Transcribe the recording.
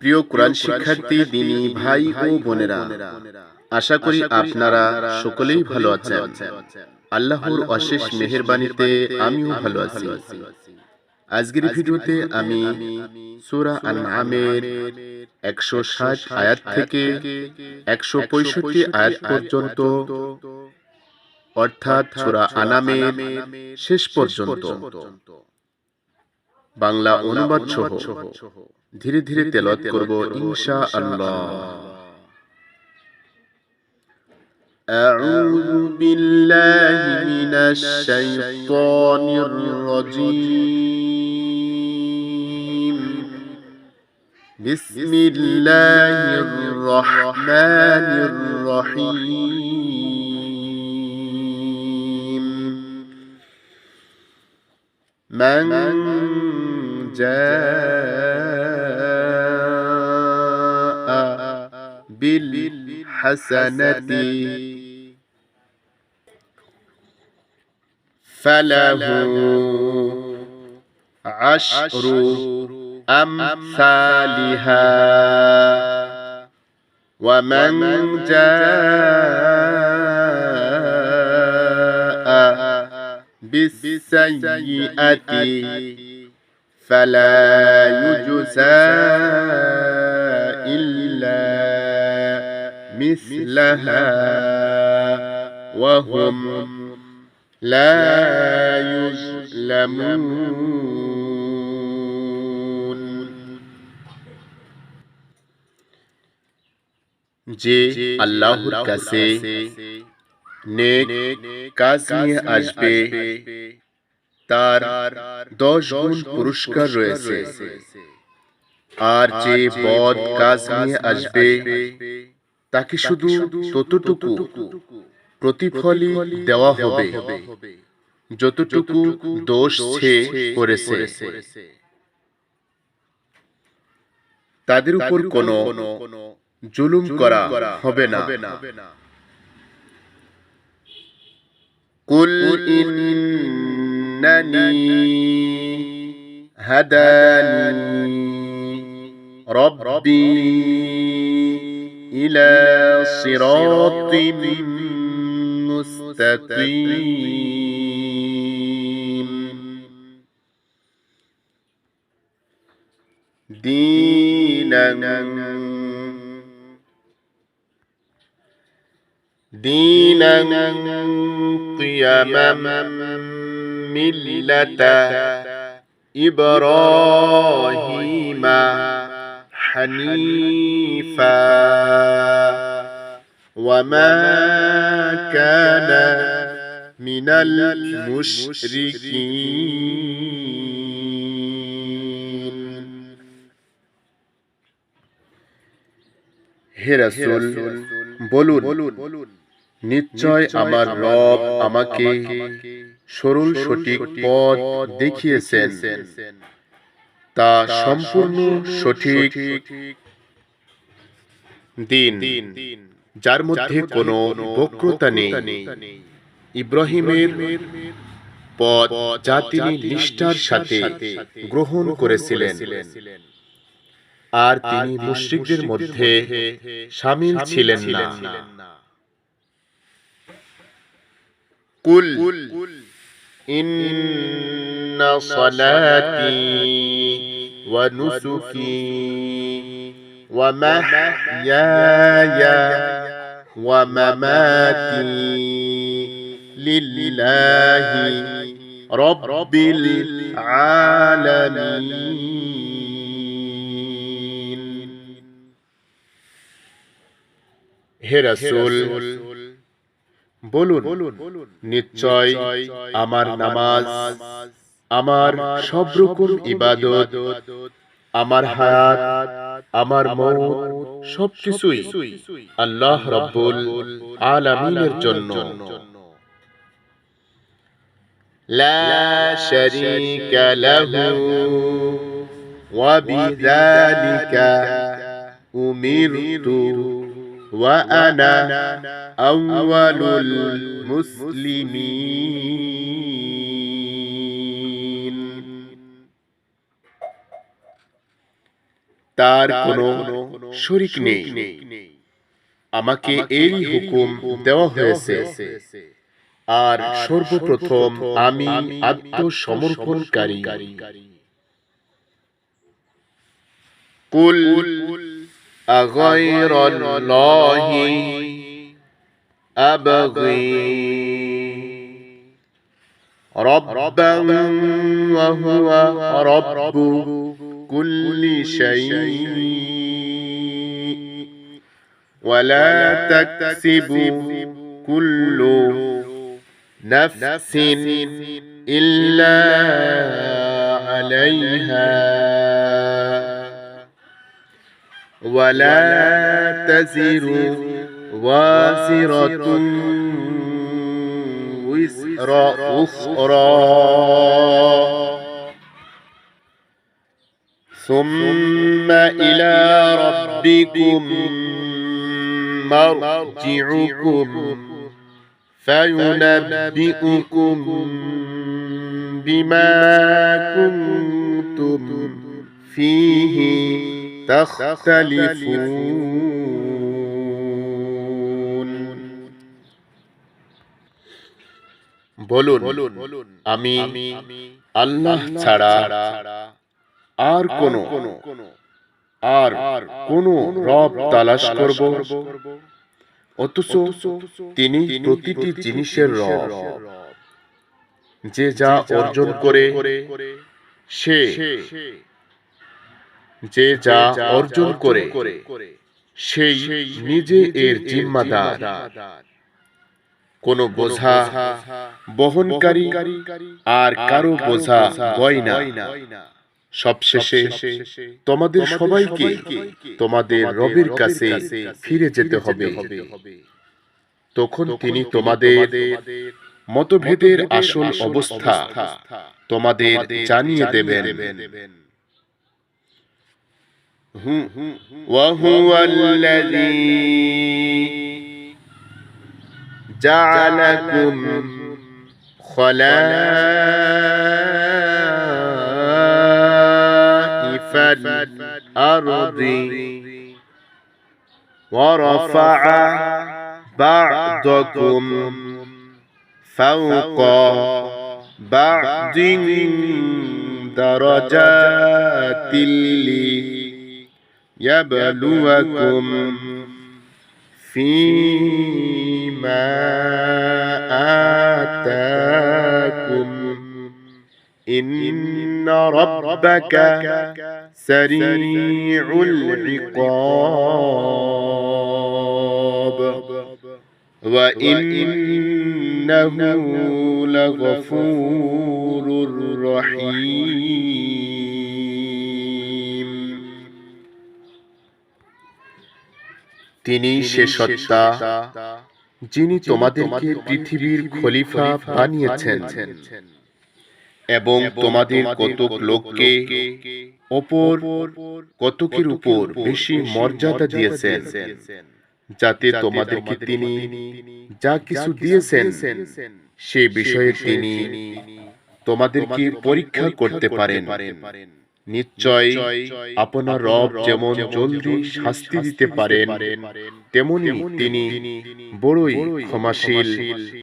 প্রিয় কোরআন শিক্ষার্থী দিনী ভাই ও বোনেরা আশা করি আপনারা সকলেই ভালো আছেন। আল্লাহর অশেষ মেহেরবানিতে আমিও ভালো আছি। আজকের ভিডিওতে আমি সূরা আনআমের একশো ষাট আয়াত থেকে একশো পঁয়ষট্টি আয়াত পর্যন্ত অর্থাৎ সূরা আনামের শেষ পর্যন্ত। বাংলা অনুবাদ সহ ধীরে ধীরে তেলত করব ইনশা আল্লাহ أعوذ بالله من الشيطان الرجيم بسم الله الرحمن الرحيم من جاء بالحسنة. فله عشر أمثالها. ومن جاء بالسيئة فلا يجزى إلا مثلها وهم لا يظلمون যে আল্লাহর কাছে নেক কাজ নিয়ে আসবে তার দশ গুণ পুরস্কার রয়েছে। আর যে বদ কাজ নিয়ে আসবে তাকে শুধু ততটুকু প্রতিফলই দেওয়া হবে। যতটুকু দোষ সে করেছে। তাদের উপর কোনো জুলুম করা হবে না। কুল أنني هداني ربي إلى صراط مستقيم. دينا دينا قيما ملة إبراهيم حنيفا وما كان من المشركين হে রাসূল বলুন নিশ্চয় আমার রব আমাকে সরল সঠিক পথ দেখিয়েছেন। তা সম্পূর্ণ সঠিক দিন। যার মধ্যে কোনো বক্রতা নেই। ইব্রাহিমের পথ যা তিনি নিষ্ঠার সাথে গ্রহণ করেছিলেন। আর তিনি মুশরিকদের মধ্যে সামিল ছিলেন না। কুল। إن صلاتي ونسكي ومحياي ومماتي لله رب العالمين. هي رسول বলুন নিশ্চয় আমার নামাজ আমার সব রকম ইবাদত আমার হায়াত আমার মন সব কিছুই আল্লাহ রব্বুল আলামিনের জন্য। লা শারীকা লাহু ওয়া বিযালিকা উমিরতু وأنا أول المسلمين তার কোনো শরিক নেই আমাকে এই হুকুম দেওয়া হয়েছে আর সর্বপ্রথম আমি আত্মসমর্পণকারী কুল أغير الله أبغي. ربا وهو رب كل شيء. ولا تكسب كل نفس إلا عليها. ولا تزر وازرة وزر أخرى. ثم إلى ربكم مرجعكم فينبئكم بما كنتم فيه تختلفون বলুন আমি আল্লাহ ছাড়া আর কোন আর কোন রব তালাশ করব অথচ তিনি প্রতিটি জিনিসের রব যে যা অর্জন করে সে যে যা অর্জন করে সেই নিজে এর জিম্মাদার। কোন বোঝা বহনকারী আর কারও বোঝা বয় না। সবশেষে তোমাদের সবাইকে তোমাদের রবের কাছে ফিরে যেতে হবে। তখন তিনি তোমাদের মতভেদের আসল অবস্থা তোমাদের জানিয়ে দেবেন। وهو الذي جعلكم خلائف الأرض ورفع بعضكم فوق بعض درجات ليبلوكم فيما آتاكم. إن ربك سريع العقاب. وإنه لغفور رحيم. তিনি সে সত্তা যিনি তোমাদেরকে পৃথিবীর খলিফা বানিয়েছেন। এবং তোমাদের কতক লোককে অপর কতকের উপর বেশি মর্যাদা দিয়েছেন? যাতে তোমাদেরকে তিনি যা কিছু দিয়েছেন সে বিষয়ে তিনি তোমাদেরকে পরীক্ষা করতে পারেন। নিশ্চয় আপনার রব যেমন জলদি শাস্তি দিতে পারেন তেমনি তিনি বড়ই ক্ষমাশীল।